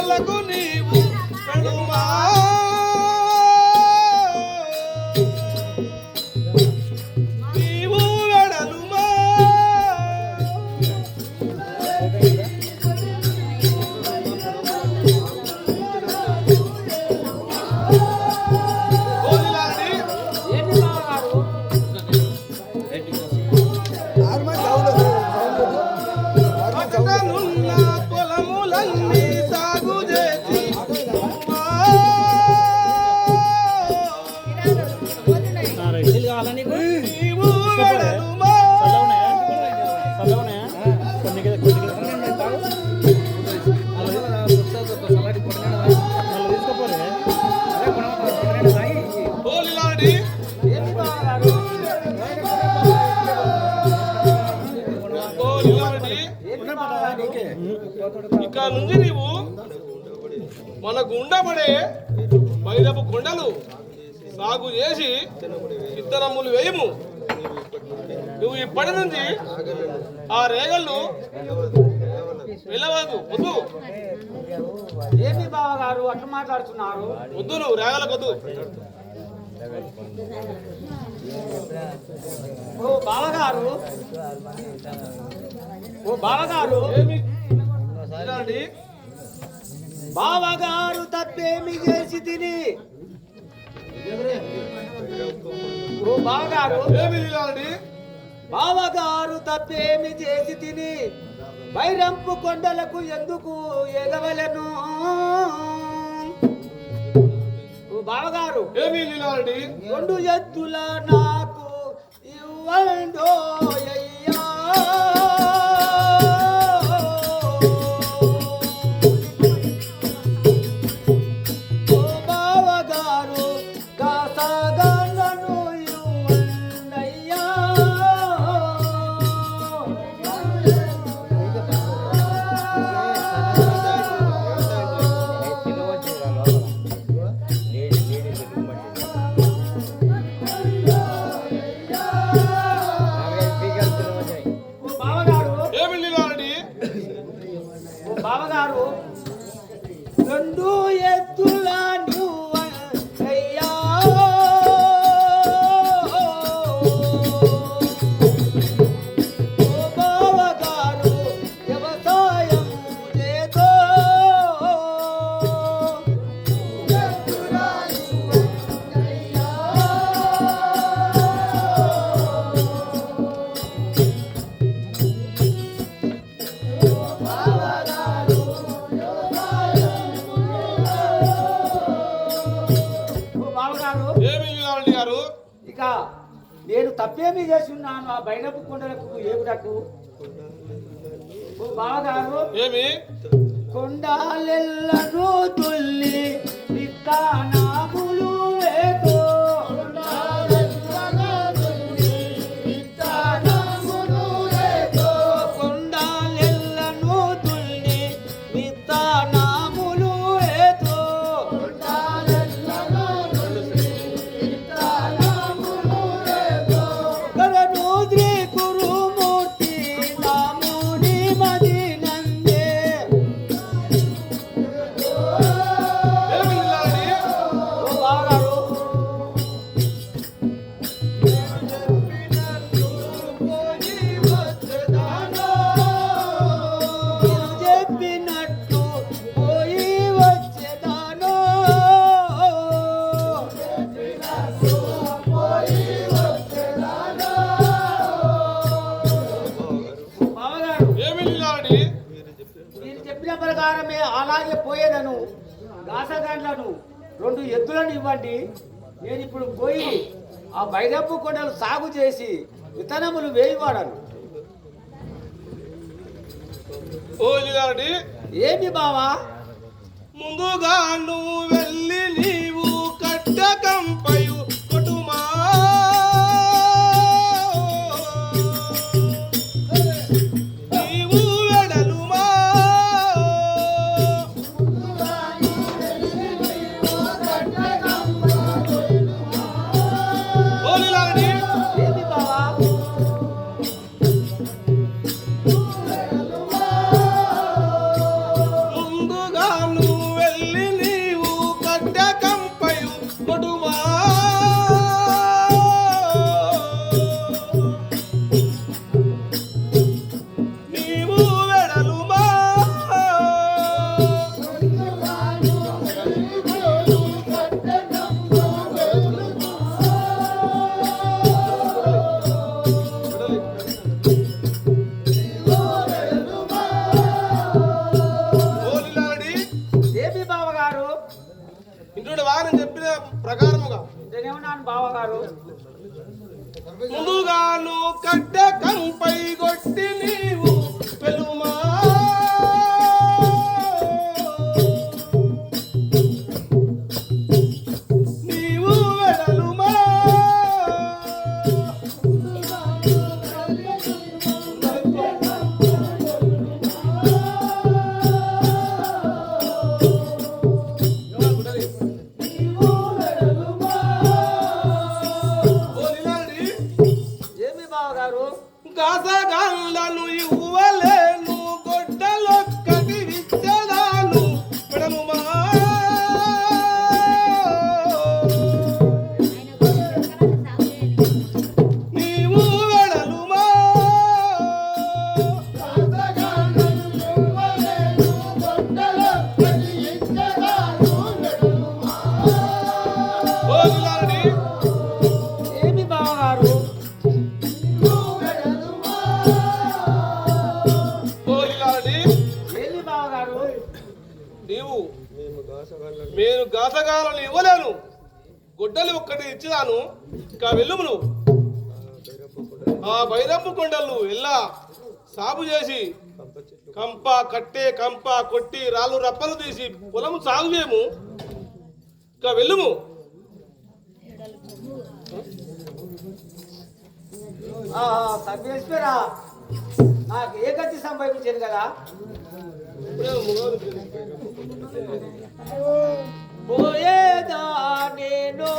కొండలకు నీవు. పెడువా మన గుండపడే బైరపు కొండలు సాగు చేసి విత్తనములు వేయము. నువ్వు ఇప్పటి నుంచి ఆ రేగళ్ళు వెళ్ళవద్దు. వద్దు. ఏంటి బావగారు? అట్లా మాట్లాడుతున్నారు. వద్దు నువ్వు రేగలకు వద్దు. ఓ బావగారు. ఓ బావగారు. ఏమి? బావగారు తప్పేమి చేసి తిని? ఓ బావగారు బావగారు తప్పేమి చేసి తిని? వైరంపు కొండలకు ఎందుకు ఎగవలను? బావగారు ఏమి రెండు ఎద్దుల నాకు ఇవ్వండో అయ్యా. ఇక నేను తప్పేమీ చేసి ఉన్నాను ఆ బైనపు కొండలకు ఏమిటకు బావగారు ఏమి? కొండాలెల్లను తుల్లి విత్తనాములు వేతో అలాగే పోయేదను. దాసగండ్లను రెండు ఎద్దులను ఇవ్వండి. నేను ఇప్పుడు పోయి ఆ బైరప్పు కొండలు సాగు చేసి విత్తనములు వేయవాడను. ఏమి బావా? ముందుగా నువ్వు వెళ్ళి ప్రకారముగా ముందుగాను కట్ట కంపై ఇచ్చినాను ఇంకా వెళ్ళుము నువ్వు. ఆ బైరమ్మ కొండలు ఎల్లా సాగు చేసి కంప కట్టే కంప కొట్టి రాళ్ళు రప్పలు తీసి పొలము సాగు చేయము. ఇంకా వెళ్ళుము ఆహా, సర్వేశ్వరా నాకు ఏ గతి సంభవించింది కదా. పోయేదా నేను?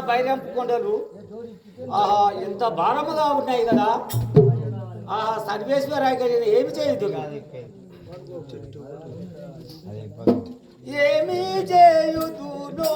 బైరంపు కొండలు. ఆహా ఎంత భారముగా ఉన్నాయి కదా. ఆహా సర్వేశ్వరాయ గారు ఏమి చేయదు? ఏమి చేయుదునో?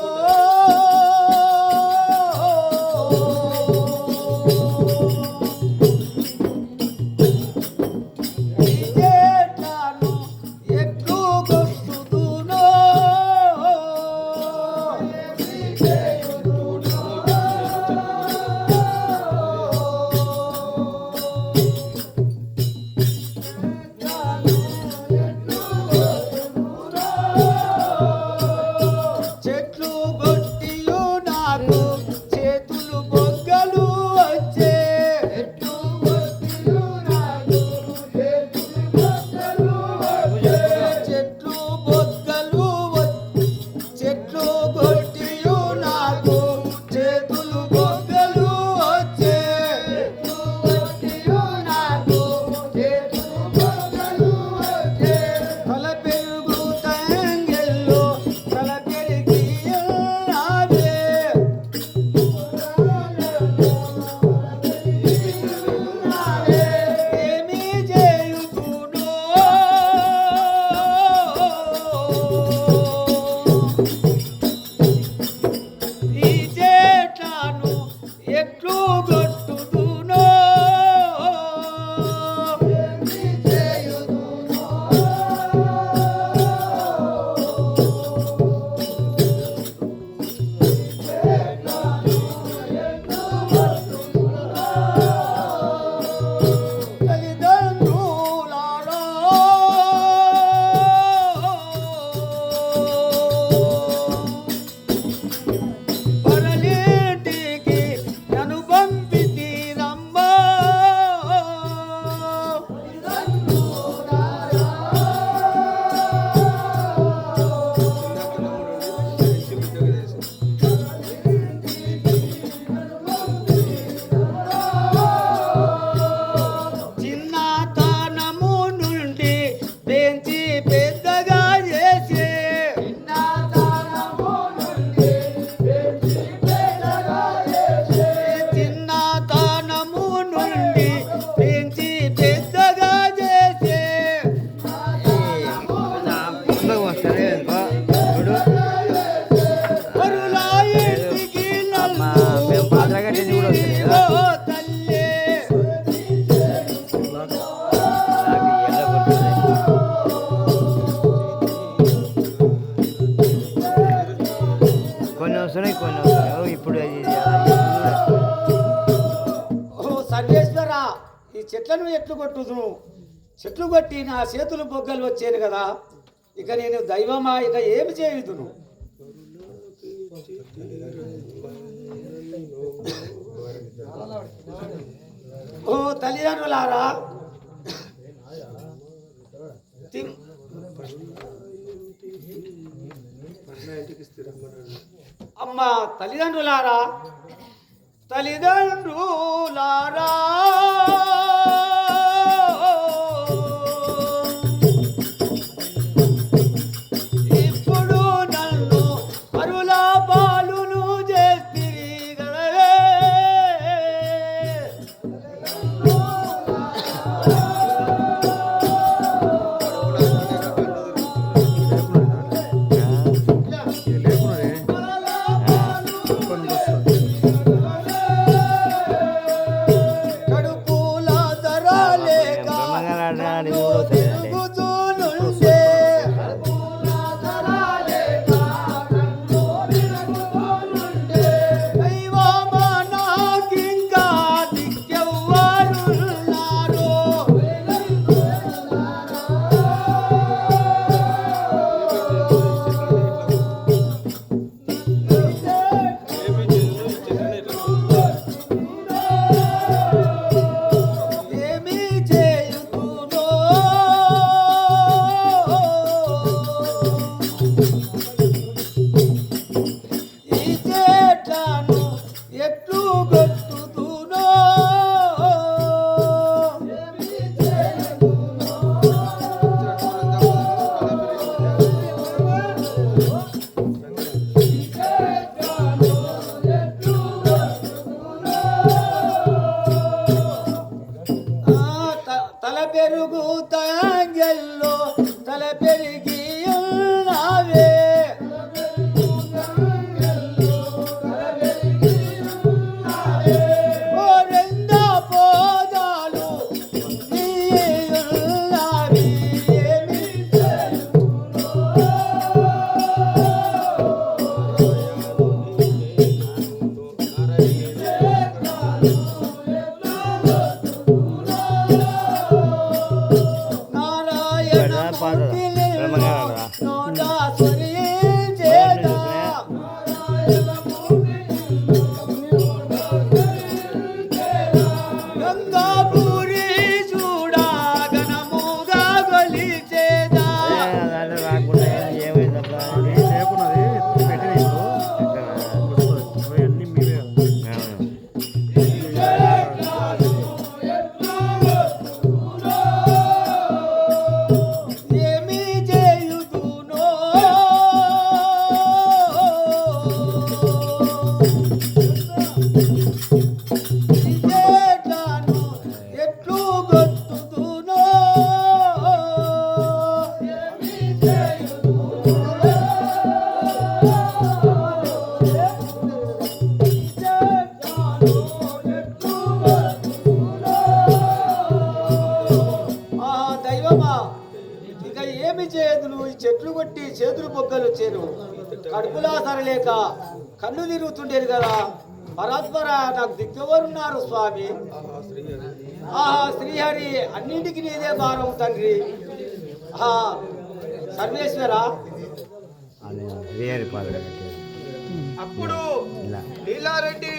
ఇప్పుడు ఈ చెట్లను ఎట్లు కొట్టుదు చెట్లు కొట్టి నా చేతులు బొగ్గలు వచ్చాను కదా. ఇక నేను దైవమా? ఇక ఏమి చేయుదును? ఓ తల్లిదండ్రులారా ఇంటికి స్థిరంగా అమ్మ తల్లిదండ్రులారా. తల్లిదండ్రులారా. ఏమి చేయదును ఈ చెట్లు కొట్టి చేతులు బొగ్గలు వచ్చాను. కడుపులా సరలేక కన్ను తిరుగుతుండేది కదా. పరాత్పర నాకు దిగ్గెవరున్నారు స్వామి? ఆహా శ్రీహరి అన్నింటికి నీదే భారం తండ్రి. ఆహా సర్వేశ్వర? అప్పుడు నీలారెడ్డి